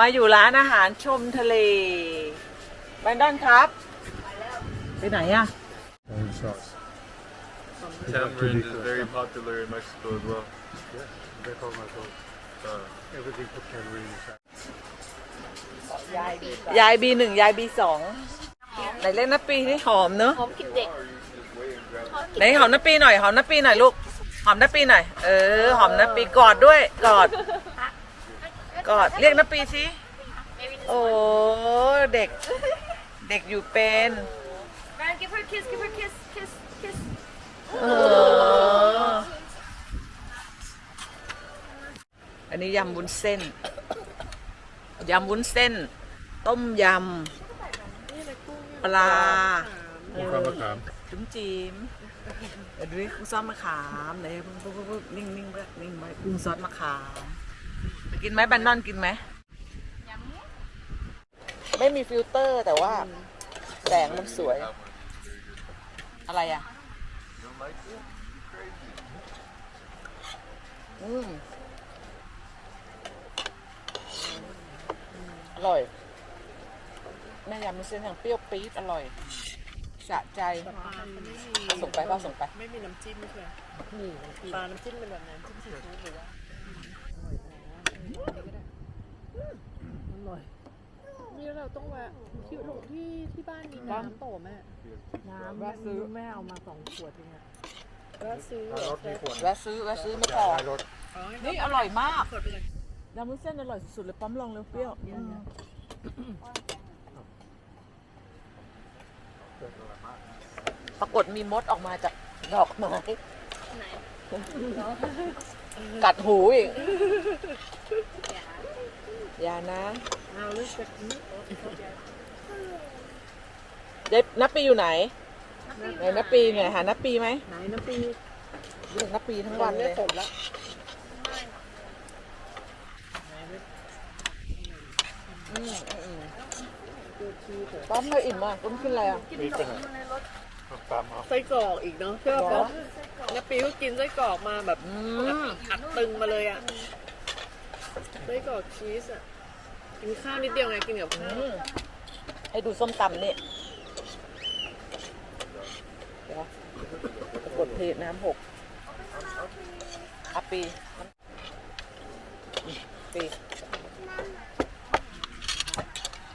มาอยู่ร้านอาหารชมทะเลแบนดอนครับ ไปไหนอะ Orange sauce. Tamarind is very popular in Mexico as well. Yeah, they call my sauce. Uh, Everything put tamarind inside. ยายบีหนึ่งยายบีสองไหนเล่นน้ำปีที่หอมเนอะหอมกินเด็กไหนหอมน้ำปีหน่อยหอมน้ำปีหน่อยลูก หอมน้ำปีหน่อย เออ หอมน้ำปีกอดด้วยกอด กอด เรียกน้ำปีสิโอ้เด็ก เด็กอยู่เป็น Ryan give her a kiss give her a kiss kiss kiss เอออันนี้ยำวุ้นเส้น ยำวุ้นเส้น ต้มยำ ปลา Kung kamakam. จุ๋มจิมเดี๋ยวดูดิกุ้งซอสมะขามไหนพึ่งพึ่งพึ่งนิ่งนิ่งไว้นิ่งไว้กุ้งซอสมะขาม กินไหมแบนนอนกินไหม ไม่มีฟิลเตอร์แต่ว่าแสงมันสวย อะไรอะ อืม อร่อย แม่ยำมันเส้นอย่างเปรี้ยวปี๊ดอร่อย สะใจ ส่งไปเปล่าส่งไป ไม่มีน้ำจิ้มใช่ไหมปลาน้ำจิ้มเป็นแบบไหนน้ำจิ้มซีฟู้ดหรือว่า อร่อยนี่เราต้องแวะที่ลงที่ที่บ้านมีน้ำโตแม่น้ำแวะซื้อแม่เอามาสองขวดเองอะแวะซื้อรถมีขวดแวะซื้อแวะซื้อไม่พอรถนี่อร่อยมากขวดไปเลยยำวุ้นเส้นอร่อยสุดๆเลยปั๊มลองเร็วเปรี้ยวอืมปรากฏมีมดออกมาจากดอกไม้ไหน กัดหูอีก อย่านะเอาลูกไปเด็บนับปีอยู่ไหน ไหนนับปีไงหานับปีไหมไหนน้ำปีเรียกนับปีทั้งวันเลยผมละอืมอืมปั๊มเลยอิ่มอะต้มขึ้นอะไรอะมีเป็นตามเอาไส้กรอกอีกเนาะใช่ป่ะเหรอป๊อป น้ำปีก็กินไส้กรอกมาแบบอืมอัดตึงมาเลยอะไส้กรอกชีสอะกินข้าวนิดเดียวไงกินกับข้าวอืมให้ดูส้มตำนี่เดี๋ยวกดเพจน้ำหกอะปีปี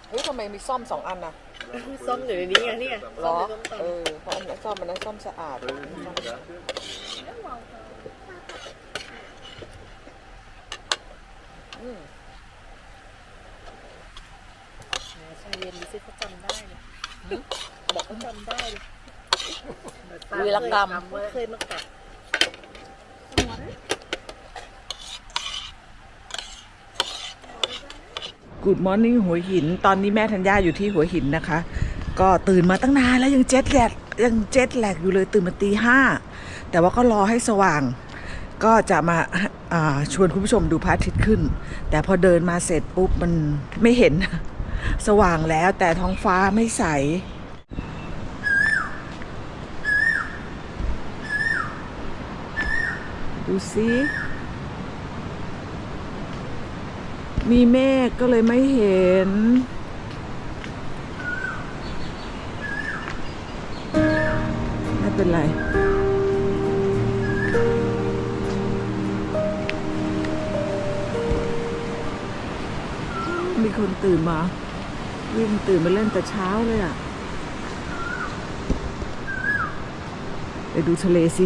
เฮ้ยทำไมมีซ่อมสองอันน่ะ ส้มอยู่ในนี้ไงนี่ไงเหรส้มอในส้มตำเออเพราะอันนั้นซ่อมมันนั้นซ่อมสะอาดอืมแหมชายเย็นดิซิเขาจำได้เลยบอกเขาจำได้เลยวีรกรรมว่าเคยมากัด กูดมอร์นิ่งหัวหิน ตอนนี้แม่ธัญญาอยู่ที่หัวหินนะคะ ก็ตื่นมาตั้งนานแล้วยังเจ็ตแลกยังเจ็ตแลกอยู่เลยตื่นมาตีห้าแต่ว่าก็รอให้สว่าง ก็จะมาาชวนคุณผู้ชมดูพระอาทิตย์ขึ้น แต่พอเดินมาเสร็จปุ๊บมันไม่เห็นสว่างแล้วแต่ท้องฟ้าไม่ใสดูสิ มีเมฆก็เลยไม่เห็นไม่เป็นไรมีคนตื่นมา วิ่งตื่นมาเล่นแต่เช้าเลยอะไปดูทะเลสิ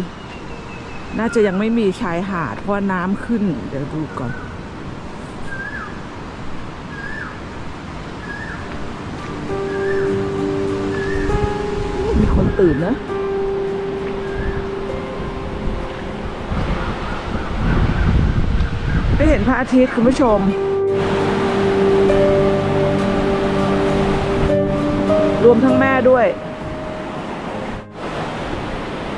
น่าจะยังไม่มีชายหาดเพราะน้ำขึ้น เดี๋ยวดูก่อน คนตื่นนะได้เห็นพระอาทิตย์คุณผู้ชม รวมทั้งแม่ด้วย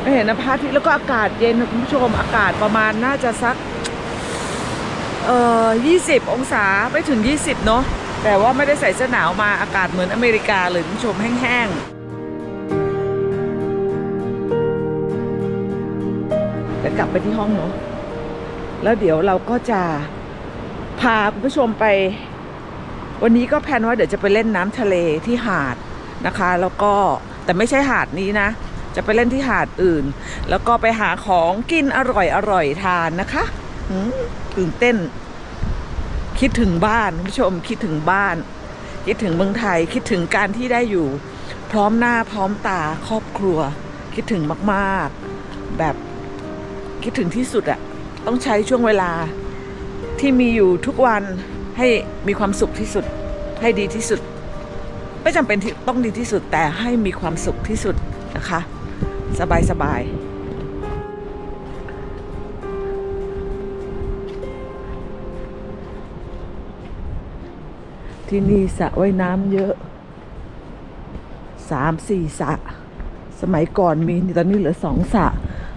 ได้เห็นนะพระอาทิตย์แล้วก็อากาศเย็นคุณผู้ชมอากาศประมาณน่าจะสัก เอ่อ20องศาไม่ถึง20เนาะแต่ว่าไม่ได้ใส่เสื้อหนาวมาอากาศเหมือนอเมริกาเลยคุณผู้ชมแห้งๆ แล้วกลับไปที่ห้องเนาะแล้วเดี๋ยวเราก็จะพาคุณผู้ชมไป วันนี้ก็แพลนว่าเดี๋ยวจะไปเล่นน้ำทะเลที่หาดนะคะ แล้วก็แต่ไม่ใช่หาดนี้นะ จะไปเล่นที่หาดอื่น แล้วก็ไปหาของกินอร่อยอร่อยทานนะคะหืมตื่นเต้น คิดถึงบ้านคุณผู้ชมคิดถึงบ้าน คิดถึงเมืองไทยคิดถึงการที่ได้อยู่ พร้อมหน้าพร้อมตาครอบครัว คิดถึงมาก ๆ แบบ คิดถึงที่สุดอะต้องใช้ช่วงเวลาที่มีอยู่ทุกวันให้มีความสุขที่สุด ให้ดีที่สุด ไม่จำเป็นที่ต้องดีที่สุดแต่ให้มีความสุขที่สุดนะคะ สบายสบายที่นี่สระว่ายน้ำเยอะสามสี่สระสมัยก่อนมีตอนนี้เหลือสองสระ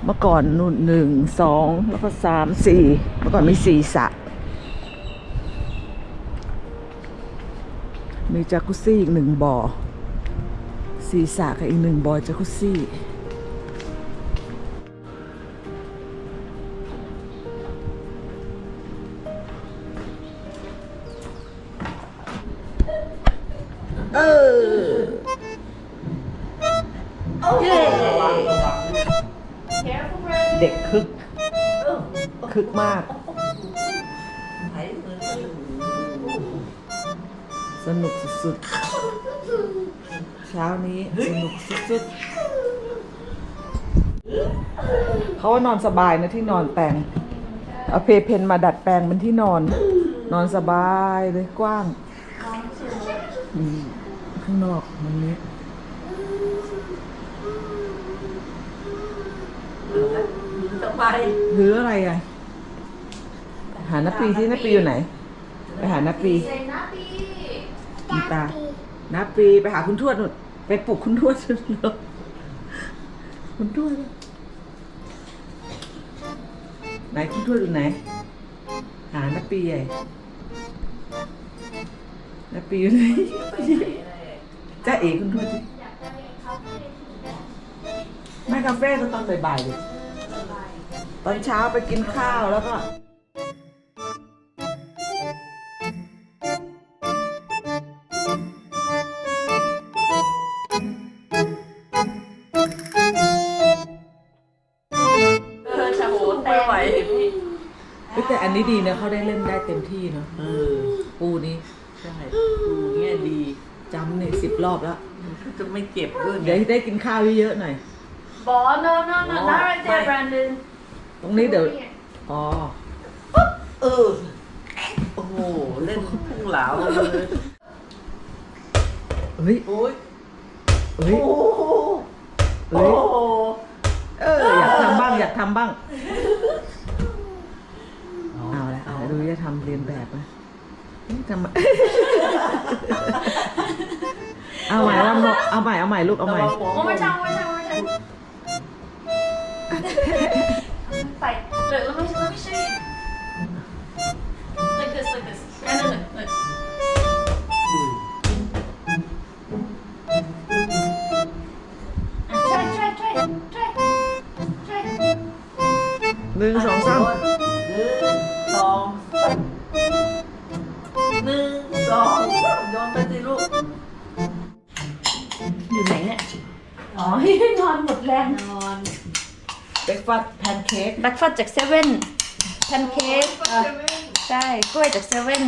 เมื่อก่อนนู่นหนึ่งสองแล้วก็สามสี่เมื่อก่อนมีสี่สระมีจากุซี่อีกหนึ่งบ่อสี่สระกับอีกหนึ่งบ่อจากุซี่ สุดๆ เช้านี้สนุกสุดๆ เขาว่านอนสบายนะที่นอนแต่งเอาเพเพนมาดัดแปลงเป็นที่นอน นอนสบายเลยกว้างอืมข้างนอกมันนี้สบายหรืออะไรอะ หานับปีที่นับปีอยู่ไหน ไปหานับปี มีตานับปีไปหาคุณทวดนุดไปปลุกคุณทวดสุดเลยคุณทวดไหนคุณทวดอยู่ไหน หานับปีใหญ่นับปีอยู่ไหนจ้าเอ๋คุณทวดสิไม่คาเฟ่ก็ตอนบ่ายๆเลยตอนเช้าไปกินข้าวแล้วก็ นนี้ดีนะเขาได้เล่นได้เต็มที่เนาะเออปูนี้ใช่ดูเงี้ยดีจำเนี่ยสิบรอบแล้วก็จะไม่เจ็บด้วยไงเดี๋ยวให้ได้กินข้าวเยอะๆหน่อย Ball, no, no, no, Oh, not right there, my- Brandon. ตรงนี้เดี๋ยว Over here. อ๋อเออ โอ้โห เล่นพุ่งเหลาเลยเฮ้ย โอ้ยเฮ้ยโอ้โหเฮ้ยโอ้โหเออ อยากทำบ้าง อยากทำบ้างเอา ละเอาละดูจะทำเรียนแบบไหมเฮ้ยทำไม เอาใหม่เอาใหม่เอาใหม่เอาใหม่ลูกเอาใหม่ระวังหัว One more time, one more time, one more time. Fight. Look, let me, let me show you. Like this, like this. Brandon, look, look. Try, try, try, try. Try. หนึ่งสองสาม นอนหมดแรงนอนเบรกฟาสแพนเค้กแบ็กฟัดจากเซเว่นแพนเค้กใช่กล้วยจากเซเว่น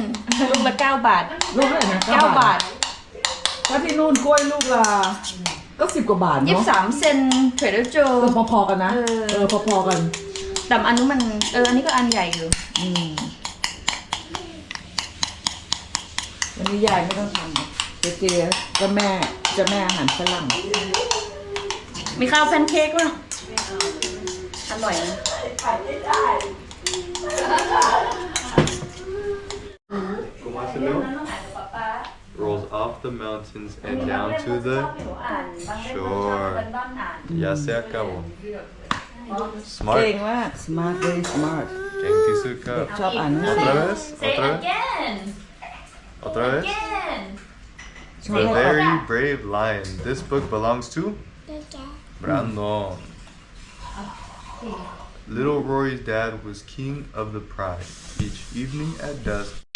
ลูกละเก้าบาทลูกเท่าไหร่นะเก้าบาทถ้าที่นู่นกล้วยลูกละก็สิบกว่าบาทยี่สิเนาะบสามเซนเทรดเดอร์โจ เออพอๆกันนะเออ เออพอๆกันแต่อันนู้นมันเอออันนี้ก็อันใหญ่อยู่ อืมวันนี้ยายไม่ต้องทำหรอกเจเจก็แม่เจะแม่อาหารฝรั่ง มีข้าวแพนเค้กป่ะอร่อยนะ Guamasalu rolls off the mountains and down to the shore. Ya se acabó. เก่ง Smart. มาก smart very smart Jeng Tisuka. ชอบอ่านหนังสื Otra อ vez. Say Otra vez. again Otra vez. again ชอบ The ให้ very brave lion. This book belongs to Brandon. Mm. Ah, Little Rory's dad was king of the pride. Each evening at dusk,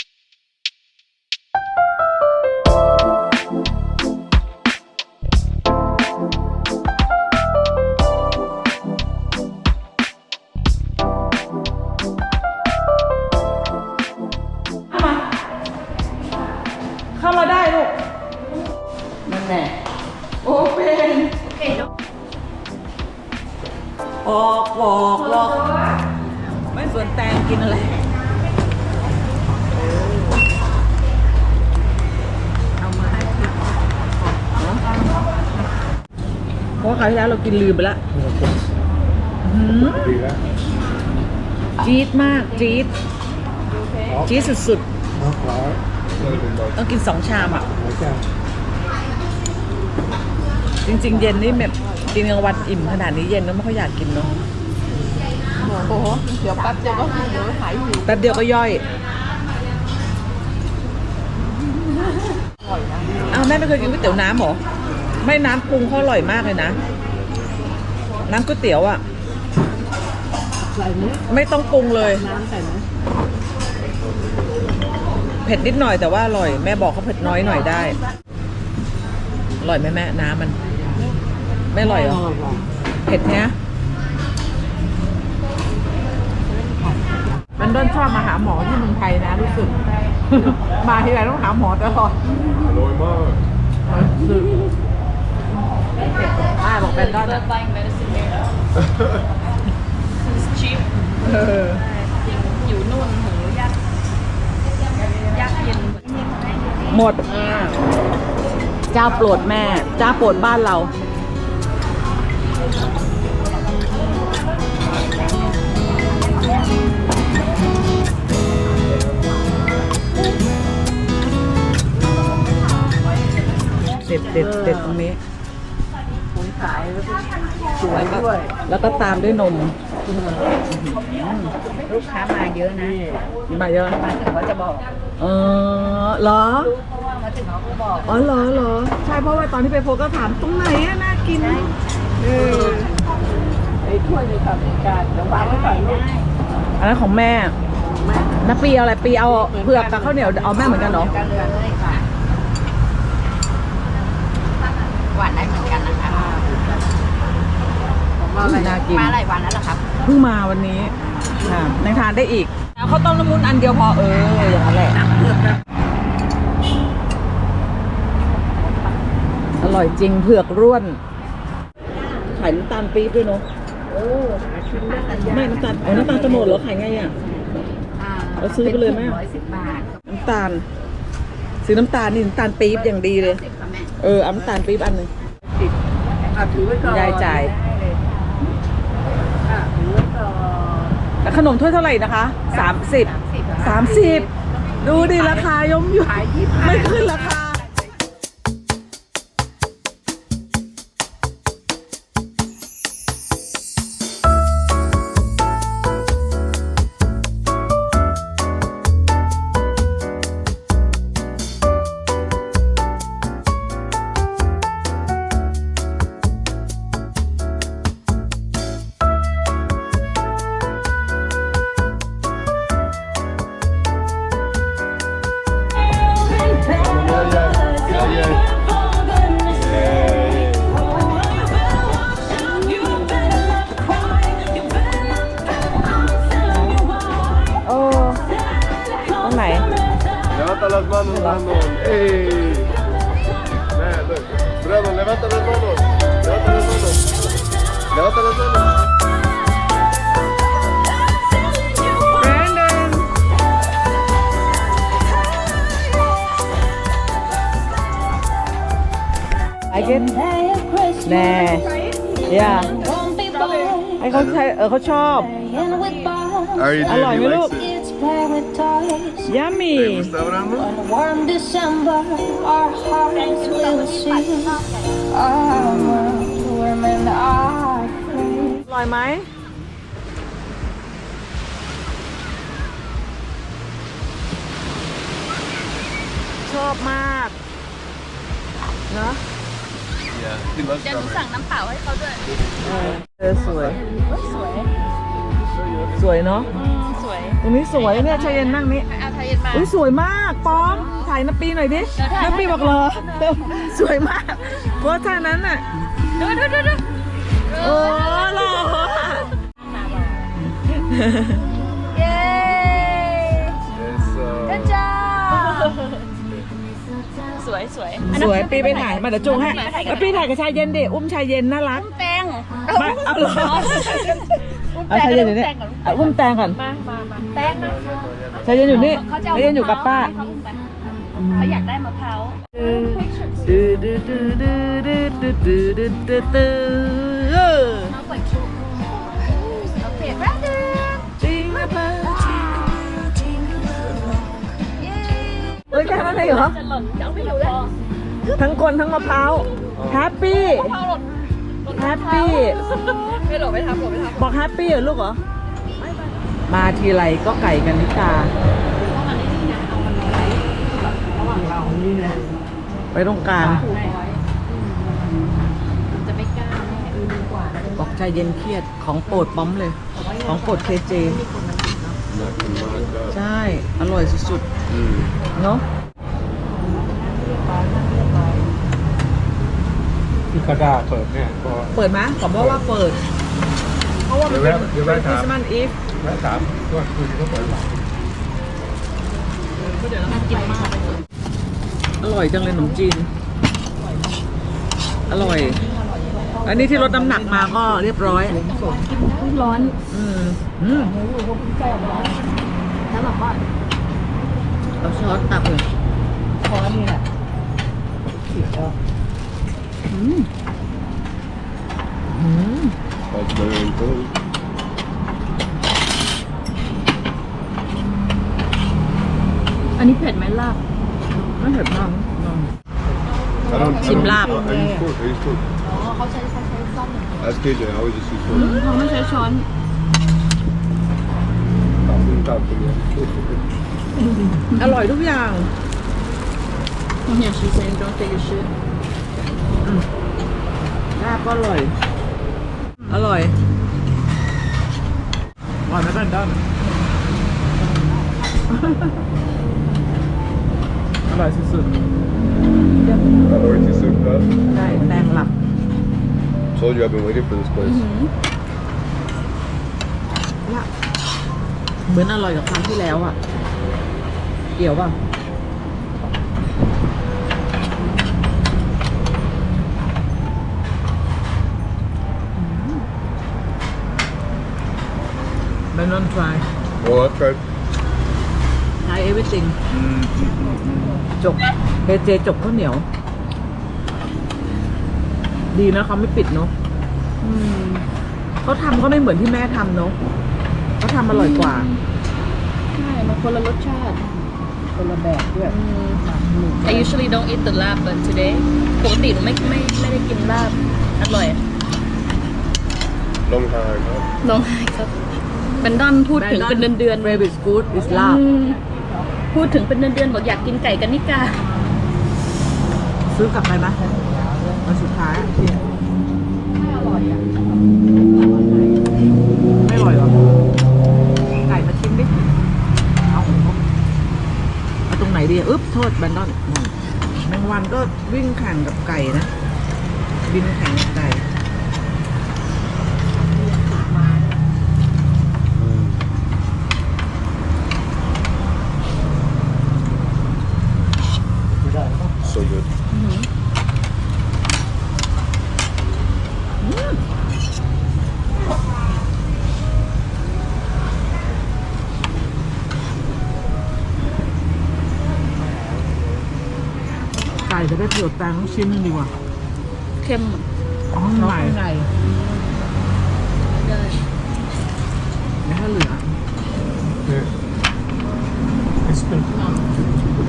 บอกหรอกไม่สนแตงกินอะไรเอามาให้พี่เพราะว่าคราวที่แล้วเรากินลืมไปแล้วอื้อหือดีแล้วจี๊ดมาก จี๊ดจี๊ดสุดน้องขอเลยเป็นบอลๆต้องกินสองชามอะหัวใจจริง ๆ เย็นนี่แบบ กินกลางวันอิ่มขนาดนี้เย็นก็ไม่ค่อยอยากกินเนาะโอ้โหเดี๋ยวแป๊บเดียวก็หิวเดี๋ยวหายหิวแป๊บเดียวก็ย่อยอ้าวแม่ไม่เคยกินก๋วยเตี๋ยวน้ำเหรอไม่น้ำปรุงเขาอร่อยมากเลยนะ น้ำก๋วยเตี๋ยวอะ ใส่ไหมไม่ต้องปรุงเลย น้ำใส่ไหมเผ็ดนิดหน่อยแต่ว่าอร่อย แม่บอกเขาเผ็ดน้อยหน่อยได้ อร่อยไหมแม่น้ำมัน ไม่อร่อยเหรอ เผ็ดเนี้ยมันด้นชอบมาหาหมอที่เมืองไทยนะรู้สึก มาทีไรต้องหาหมอตลอดอร่อยมากรู้สึกอ่าบอกแบนดอนอะ buying medicine here it's cheap เออจริงอยู่นู่นโหยากยากเย็นหมด เจ้าโปรดแม่ เจ้าโปรดบ้านเรา เด็ดเด็ดเด็ดตรงนี้ขายแล้วก็สวยด้วยแล้วก็ตามด้วยนม ลูกค้ามาเยอะนะมาเยอะมาถึงเขาจะบอกเออเหรอมาถึงเขาก็บอกอ๋อเหรอเหรอใช่เพราะว่าตอนที่ไปโพสก็ถามตรงไหนอะน่ากินเออไอ้ถ้วยในกับการเดี๋ยววางไว้ก่อนลูก อันนั้นของแม่น้าปีเอาอะไรปีเอาเผือกกับข้าวเหนียวเอาแม่เหมือนกันเหรอกันเลยค่ะหวานได้เหมือนกันนะคะของเราอะไรน่ากินมาหลายวันแล้วเหรอครับเพิ่งมาวันนี้ค่ะยังทานได้อีกเอาข้าวต้มน้ำมุนอันเดียวพอเอออย่างนั้นแหละอร่อยจริงเผือกร่วนขายน้ำตาลปี๊บด้วยเนาะโอ้หาชิ้น ได้กันไม่น้ำตาลเอาน้ำตาลจะหมดเหรอขายไงอะเราซื้อไปเลยไหม ร้อยสิบบาทน้ำตาลซื้อน้ำตาลนี่น้ำตาลปี๊บอย่างดีเลย สิบค่ะแม่ เออเอาน้ำตาลปี๊บอันหนึ่ง อะถือไว้ก่อนยายจ่ายอะถือไว้ก่อนแล้วขนมถ้วยเท่าไหร่นะคะสามสิบสามสิบดูดิราคายมอยู่ขายยี่สิบไม่ขึ้นราคา ช้เออเขาชอบ Ari did. Alright, He look. likes it. It's paradise. yummy ¿Te gusta, Brandon? On a warm December, our hearts will sing. Our world will mend our flame. อร่อยไหม ชอบมาก เนอะ Yeah, he loves เดี๋ยวหนู strawberry. สั่งน้ำเปล่าให้เขาด้วยเออสวยสวยสวยเนาะสวยตรงนี้สวยเนี่ยชายเย็นนั่งนี่เอาไทยเย็นมา อุ้ยสวยมากป้อมถ่ายน้ำปีหน่อยดิเดี๋ยวถ่ายน้ำปีบอกเหรอสวยมากเพราะท่านั้นน่ะ ดูดูดูดู โอ้หล่อ ยสวยสวยปีไปถ่ายมาเดี๋ยวจูงให้แล้วปีถ่ายกับชายเย็นเดิอุ้มชายเย็นน่ารัก อุ้มแตงม่เอาหรอ เอาชายเย็นอยู่นี่เอาอุ้มแตงก่อนมามามแตงมาชายเย็นอยู่นี่ชายเย็นอยู่กับป้าเขาอยากได้มะพร้าว เอ้ยแค่นั้นเองเหรอ จะหล่นจะเอาไม่อยู่แล้วทั้งคนทั้งมะพร้าวแฮปปี้แฮปปี้ไม่หลบไม่ทำหลบไม่ทบอกแฮปปี้เหรอลูกเหรอ มาทีไรก็ไก่กันนิกาไปตรงกลางจะไม่กล้าบอกใจเย็นเครียดของโปรดป้อมเลย ของโปรดเคเจใช่ อร่อยสุดๆเนาะ กระดาษเปิดเนี่ยก็เปิดไหมขอบอกว่าเปิด เพราะว่ามันเป็นเดี๋ยวเป็แวะนคริสต์มาสอีฟแวะถามว่าคืนนี้เขาเปิดหรือเปล่าอร่อยจังเลยขนมจีน อร่อย อันนี้ที่ลดน้ำหนักมาก็เรียบร้อยร้อนอืมอืมแล้วแบบว่าเอาช้อนตักเลยำช้อนนี่แหละ อืม That's very cool อันนี้เผ็ดไหมลาบไม่เผ็ดมากลอง I don't, I Sim don't- lab. I use fork. I use fork. อ๋อเขาใช้เขาใช้ซ่อม That's KJ. I always just use fork. เขาไม่ใช้ช้อน Top and top, yeah. อร่อยทุกอย่างเนี่ยชีเซนต้องเตะชื่อ ลาบก็อร่อย อร่อยอร่อยไหมกันด้านอร่อยสุด Priority soup, huh? ๆได้แตงหลับ Told you I've been waiting for this place. ละเหมือนอร่อยกับครั้งที่แล้วอะเกี่ยวป่ะ b a n on try Well, I've tried. try everything จกเฮเจจกข้าวเหนียว ดีนะเขาไม่ปิดเนาะเขาทำก็ไม่เหมือนที่แม่ทำเนาะเขาทำอร่อยกว่า ใช่มันคนละรสชาติ คนละแบบด้วย I usually don't eat the lab but today ปกติหนูไม่ไม่ไม่ได้กินลาบอร่อย Long time, huh? ลองให้ครับ แบนดอนพูดถึงเป็นเดือนเดือน favorite food is ๆ lab อืมพูดถึงเป็นเดือนเดือนๆบอกอยากกินไก่กันนิกา ซื้อกลับไปไหมวันสุดท้ายอะที่ไม่อร่อยอะไม่อร่อยหรอไก่มาชิมดิเอาเอาตรงไหนดีอะอึ๊บโทษแบนดอนนั่นแมงวันก็วิ่งแข่งกับไก่นะ บินแข่งกับไก่ จะได้ประโยชน์แตงต้องชิ้นหนึงดีกว่าเค็มอ๋อข้างในไก่ได้ไม่ถ้าเหลือ Yeah. It's good.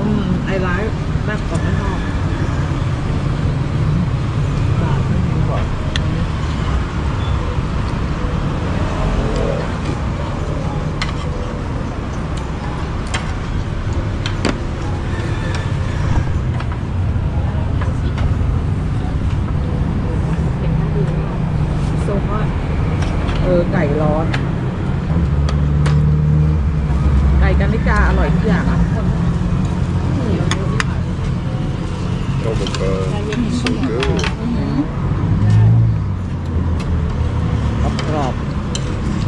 อืมไอ้ร้ายแรกก่อนไม่ชอบโซฮอตเออ ไก่ร้อน ไก่กันนิกาอร่อยทุกอย่างอะ Oh my god. So good. กรอบ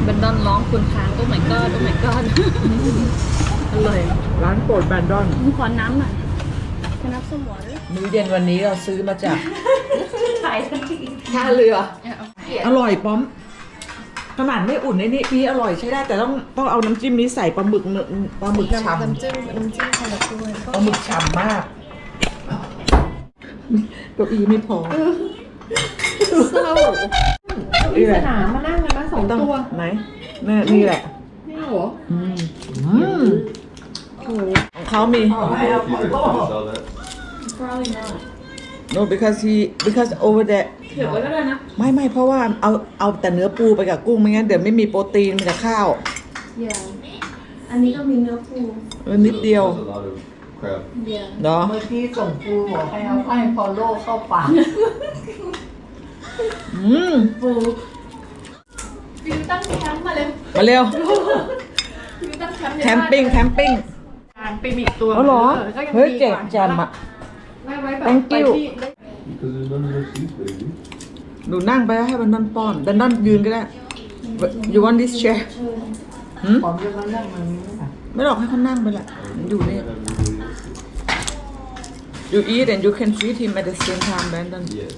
แบนดอนร้องคุณค้างโอ้ my god โอ้ my god อร่อยๆร้านโปรดแบรนดอนมึงขอน้ำหน่อยขอน้ำส้มหวานมื้อเย็นวันนี้เราซื้อมาจากถ่ายทันทีท่าเรือ อร่อยป้อม ขนาดไม่อุ่นในนี่พี่อร่อยใช้ได้ แต่ต้องต้องเอาน้ำจิ้มนี้ใส่ปลาหมึกเนื้อปลาหมึกฉ่ำน้ำจิ้มน้ำจิ้มคนละถ้วยปลาหมึกฉ่ำมากเก้าอี้ไม่พอเศร้ามีสนามมานั่งกันมาสองต้องตัวไหนนี่นี่แหละนี่เหรออืมอืมของเขามี You could sell that. No because he because over there เดี๋ยวไว้ก็ได้นะ ไม่ไม่เพราะว่าเอาเอาแต่เนื้อปูไปกับกุ้งไม่งั้นเดี๋ยวไม่มีโปรตีนมีแต่ข้าวเดี๋ยวอันนี้ก็มีเนื้อปู เออนิดเดียว There's a lot of crab. เดี๋ยวเนาะเมื่อกี้ส่งปูบอกให้เอาให้พอโลเข้าปากอืมฟิวตั้งแคมป์มาเลยมาเร็ว ฟิวตั้งแคมป์ในแคมปิ้งแคมปิ้งการไปมีตัวอ๋อเหรอ ก็ยังเฮ้ยดีเจ๋งกว่าจังอะ ไม่ไว้แบบ Thank ไป you ที่ Because there's none of those seats, baby. หนูนั่งไปแล้วให้บันดอนป้อนบันดอนยืนก็ได้ you want this chair หืมผมจะมานั่งมันนี้ค่ะไม่หรอกให้เขานั่งไปแหละอยู่นี่ you eat and you can feed him at the same time Brandon Yes.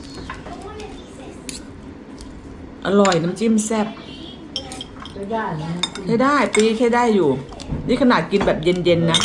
อร่อยน้ำจิ้มแซ่บไม่ได้นะใช้ได้ปีใช้ได้อยู่ นี่ขนาดกินแบบเย็นๆนะ